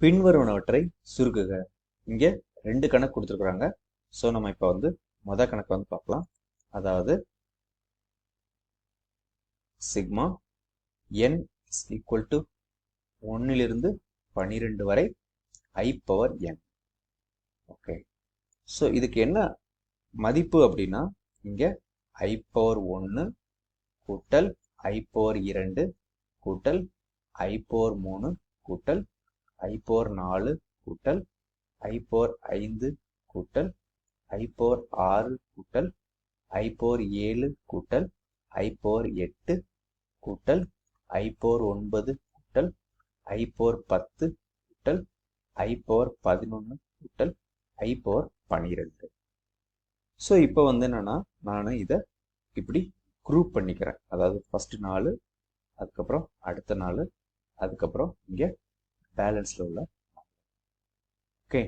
பின்வருவனவற்றை சுருக்குக. இங்கே ரெண்டு கணக்கு கொடுத்துருக்குறாங்க. ஸோ நம்ம இப்போ வந்து மொதல் கணக்கு வந்து பார்க்கலாம். அதாவது sigma n is equal to ஒன்னிலிருந்து பன்னிரெண்டு வரை i power n okay so இதுக்கு என்ன மதிப்பு அப்படின்னா இங்கே ஐ பவர் ஒன்று கூட்டல் ஐ பவர் இரண்டு கூட்டல் ஐ பவர் மூணு கூட்டல் ஐ போர் நாலு கூட்டல் ஐ போர் ஐந்து கூட்டல் ஐ போர் ஆறு கூட்டல் ஐ போர் ஏழு கூட்டல் ஐ போர் எட்டு கூட்டல் ஐ போர் ஒன்பது கூட்டல் ஐ போர் பத்து கூட்டல் ஐ போர் பதினொன்று கூட்டல் ஐ போர் பன்னிரெண்டு ஸோ இப்போ வந்து என்னன்னா நான் இதை இப்படி குரூப் பண்ணிக்கிறேன். அதாவது ஃபஸ்ட்டு நாள் அதுக்கப்புறம் அடுத்த நாள் அதுக்கப்புறம் இங்கே பேலன்ஸில் உள்ள ஓகே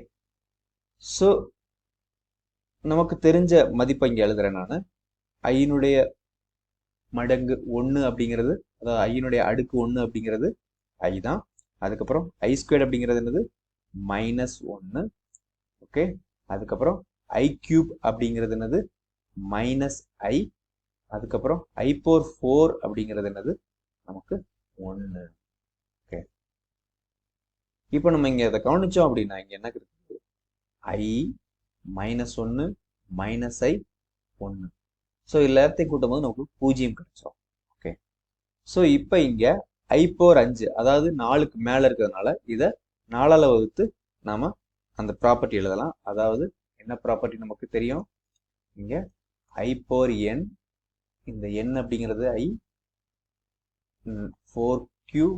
ஸோ நமக்கு தெரிஞ்ச மதிப்பை இங்கே எழுதுறேன் நான். ஐயினுடைய மடங்கு ஒன்று அப்படிங்கிறது அதாவது ஐயினுடைய அடுக்கு ஒன்று அப்படிங்கிறது ஐ தான். அதுக்கப்புறம் ஐ ஸ்கொயர் அப்படிங்கிறது என்னது? மைனஸ் ஒன்று ஓகே அதுக்கப்புறம் ஐ கியூப் அப்படிங்கிறது என்னது? மைனஸ் ஐ அதுக்கப்புறம் ஐ போர் ஃபோர் அப்படிங்கிறது என்னது? நமக்கு ஒன்று ஓகே இப்போ நம்ம இங்கே அதை கவனிச்சோம் அப்படின்னா இங்கே என்ன இருக்குது ஐ மைனஸ் ஒன்று மைனஸ் ஐ ஒன்று ஸோ எல்லாத்தையும் கூட்டும் போது நமக்கு பூஜ்ஜியம் கிடைச்சோம் ஓகே ஸோ இப்போ இங்கே ஐ போர் அஞ்சு அதாவது நாலுக்கு மேலே இருக்கிறதுனால இதை நாலால் வகுத்து நாம் அந்த ப்ராப்பர்ட்டி எழுதலாம். அதாவது என்ன ப்ராப்பர்ட்டி நமக்கு தெரியும்? இங்கே ஐ போர் என் இந்த என் அப்படிங்கிறது i four q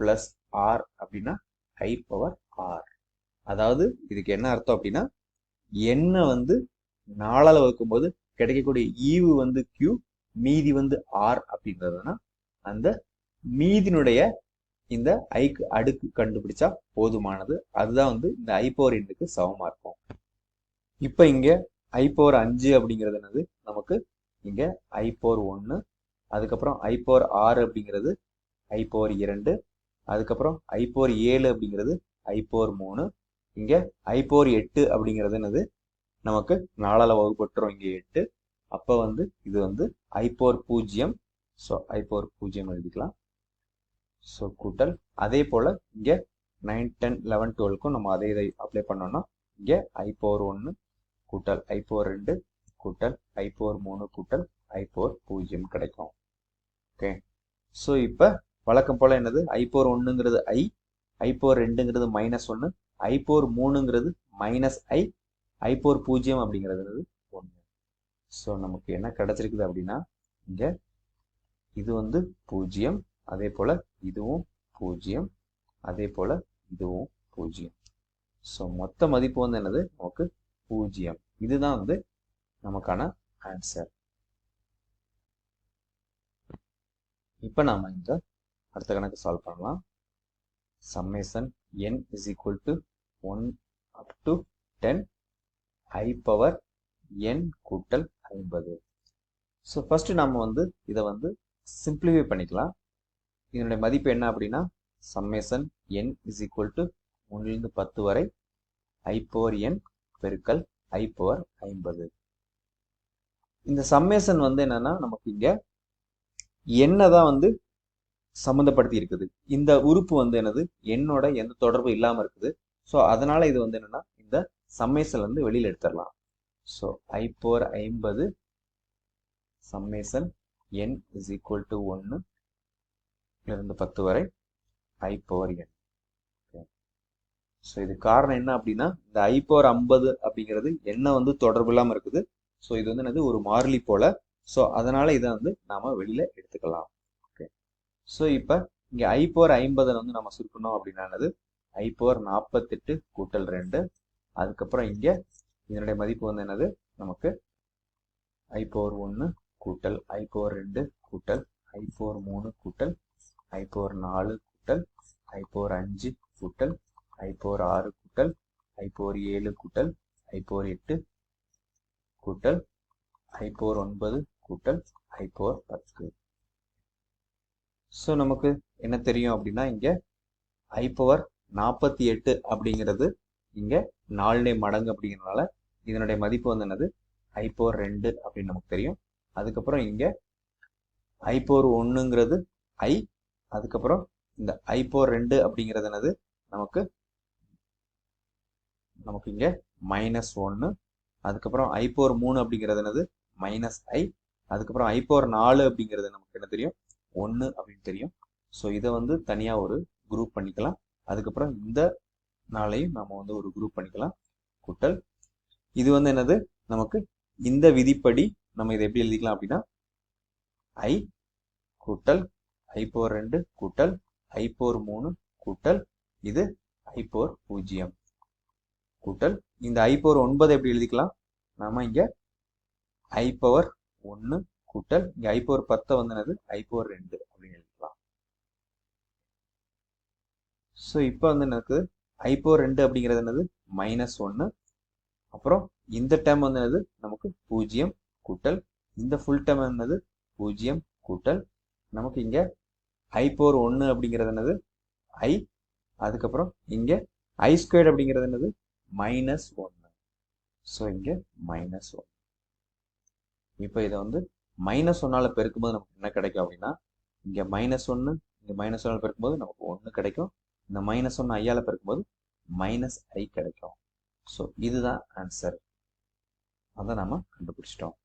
plus r அப்படின்னா ஹை பவர் ஆர் அதாவது இதுக்கு என்ன அர்த்தம் அப்படின்னா எண்ணெய் வந்து நாளால் வகுக்கும்போது கிடைக்கக்கூடிய ஈவு வந்து கியூ மீதி வந்து ஆர் அப்படின்றதுனா அந்த மீதினுடைய இந்த ஐக்கு அடுக்கு கண்டுபிடிச்சா போதுமானது. அதுதான் வந்து இந்த ஐ பவர் எண்ணுக்கு சமமா இருக்கும். இப்போ இங்கே ஐ பவர் அஞ்சு அப்படிங்கிறது என்னது? நமக்கு இங்கே ஐ பவர் ஒன்று அதுக்கப்புறம் ஐ பவர் ஆறு அப்படிங்கிறது ஐ பவர் இரண்டு அதுக்கப்புறம் ஐ போர் ஏழு அப்படிங்கிறது ஐ மூணு. இங்கே ஐ போர் எட்டு அப்படிங்கிறது என்னது? நமக்கு நாளால் வகுப்பட்டுரும் இங்கே எட்டு. அப்போ வந்து இது வந்து ஐ பூஜ்ஜியம். ஸோ ஐ போர் பூஜ்ஜியம் எழுதிக்கலாம். ஸோ கூட்டல். அதே போல் இங்கே நைன் டென் லெவன் டுவெல்க்கும் நம்ம அதே இதை அப்ளை பண்ணோம்னா இங்கே ஐ போர் ஒன்று கூட்டல் ஐ ரெண்டு கூட்டல் ஐ மூணு கூட்டல் ஐ பவர் பூஜ்ஜியம் கிடைக்கும். ஓகே ஸோ இப்போ வழக்கம் போல் என்னது? ஐ போர் ஒன்றுங்கிறது ஐ ஐ போர் ரெண்டுங்கிறது மைனஸ் ஒன்று ஐ போர் மூணுங்கிறது மைனஸ் ஐ ஐ போர் பூஜ்ஜியம் அப்படிங்கிறது ஒன்று ஸோ நமக்கு என்ன கிடச்சிருக்குது அப்படின்னா இங்கே இது வந்து பூஜ்ஜியம் அதே போல் இதுவும் பூஜ்ஜியம் அதே போல் இதுவும் பூஜ்ஜியம். ஸோ மொத்த மதிப்பு வந்து என்னது? நமக்கு பூஜ்ஜியம். இதுதான் வந்து நமக்கான ஆன்சர் இப்போ நாம் இந்த அடுத்த கணக்கு சால்வ் பண்ணலாம். Summation n is equal to one up to ten i power n கூட்டல் ஐம்பது. ஸோ ஃபஸ்ட்டு நம்ம வந்து இதை வந்து சிம்பிளிஃபை பண்ணிக்கலாம். இதனுடைய மதிப்பு என்ன அப்படின்னா summation n is equal to ஒன்றிலிருந்து பத்து வரை ஐ பவர் என் பெருக்கல் ஐ பவர் ஐம்பது. இந்த சம்மேசன் வந்து என்னன்னா நமக்கு இங்கே என்ன தான் வந்து சம்மந்தப்படுத்தி இருக்குது. இந்த உறுப்பு வந்து என்னது? என்னோட எந்த தொடர்பு இல்லாமல் இருக்குது. ஸோ அதனால இது வந்து என்னன்னா இந்த சம்மேசல் வந்து வெளியில் எடுத்துடலாம். ஸோ ஐ போர் ஐம்பது summation n is equal to ஒன்று இருந்து பத்து வரை ஐ பவர் என் ஸோ இது காரணம் என்ன அப்படின்னா இந்த ஐ பவர் ஐம்பது அப்படிங்கிறது என்ன வந்து தொடர்பு இல்லாமல் இருக்குது. ஸோ இது வந்து என்னது? ஒரு மாறிலி போல. ஸோ அதனால இதை வந்து நாம வெளியில எடுத்துக்கலாம். ஸோ இப்போ இங்கே ஐ போர் ஐம்பதை வந்து நம்ம சுருக்கணும் அப்படின்னானது ஐ போர் நாற்பத்தெட்டு கூட்டல் ரெண்டு அதுக்கப்புறம் இங்கே இதனுடைய மதிப்பு வந்து என்னது நமக்கு ஐ போர் ஒன்று கூட்டல் ஐ போர் ரெண்டு கூட்டல் ஐ போர் மூணு கூட்டல் ஐ போர் நாலு கூட்டல் ஐ போர் அஞ்சு கூட்டல் ஐ போர் ஆறு கூட்டல் ஐ போர் ஏழு கூட்டல் ஐ போர் எட்டு கூட்டல் ஐ போர் ஒன்பது கூட்டல் ஐ போர் பத்து ஸோ நமக்கு என்ன தெரியும் அப்படின்னா இங்கே ஐ பவர் நாற்பத்தி எட்டு அப்படிங்கிறது இங்கே நாலுடைய மடங்கு அப்படிங்கிறதுனால இதனுடைய மதிப்பு வந்து என்னது? ஐ பவர் ரெண்டு அப்படின்னு நமக்கு தெரியும். அதுக்கப்புறம் இங்கே ஐ பவர் ஒன்றுங்கிறது ஐ அதுக்கப்புறம் இந்த ஐ பவர் ரெண்டு அப்படிங்கிறது என்னது? நமக்கு நமக்கு இங்கே மைனஸ் ஒன்று அதுக்கப்புறம் ஐ பவர் மூணு அப்படிங்கிறது என்னது? மைனஸ் ஐ அதுக்கப்புறம் ஐ பவர் நாலு அப்படிங்கிறது நமக்கு என்ன தெரியும்? ஒன்று அப்படின்னு தெரியும். ஸோ இதை வந்து தனியாக ஒரு குரூப் பண்ணிக்கலாம். அதுக்கப்புறம் இந்த நாளையும் நம்ம வந்து ஒரு குரூப் பண்ணிக்கலாம். கூட்டல். இது வந்து என்னது? நமக்கு இந்த விதிப்படி நம்ம இதை எப்படி எழுதிக்கலாம் அப்படின்னா ஐ கூட்டல் ஐ போர் ரெண்டு கூட்டல் ஐ போர் மூணு கூட்டல் இது ஐ போர் பூஜ்ஜியம். கூட்டல். இந்த ஐ பவர் ஒன்பது எப்படி எழுதிக்கலாம்? நாம இங்க ஐ பவர் ஒன்று கூட்டல் இங்க ஐ பவர் பத்தை வந்தது ஐ பவர் ரெண்டு அப்படின்னு எழுதிக்கலாம் ஸோ இப்போ வந்து எனக்கு ஐ பவர் ரெண்டு அப்படிங்கிறது என்னது? மைனஸ் ஒன்று அப்புறம் இந்த டேம் வந்து என்னது நமக்கு பூஜ்ஜியம் கூட்டல். இந்த ஃபுல் டேம் என்னது பூஜ்ஜியம் கூட்டல். நமக்கு இங்க ஐ பவர் ஒன்று அப்படிங்கிறது என்னது? ஐ அதுக்கப்புறம் இங்க ஐ ஸ்கொயர்ட் அப்படிங்கிறது என்னது? மைனஸ் ஒன்று ஸோ இங்க மைனஸ் ஒன் இப்போ இதை வந்து மைனஸ் ஒன்னால பெருக்கும்போது நமக்கு என்ன கிடைக்கும் அப்படின்னா இங்க மைனஸ் ஒன்று இங்க மைனஸ் ஒன்னால பெருக்கும்போது நமக்கு ஒன்று கிடைக்கும். இந்த மைனஸ் ஒன்று ஐயால பெருக்கும்போது மைனஸ் ஐ கிடைக்கும். ஸோ இதுதான் ஆன்சர் அதை நாம கண்டுபிடிச்சிட்டோம்.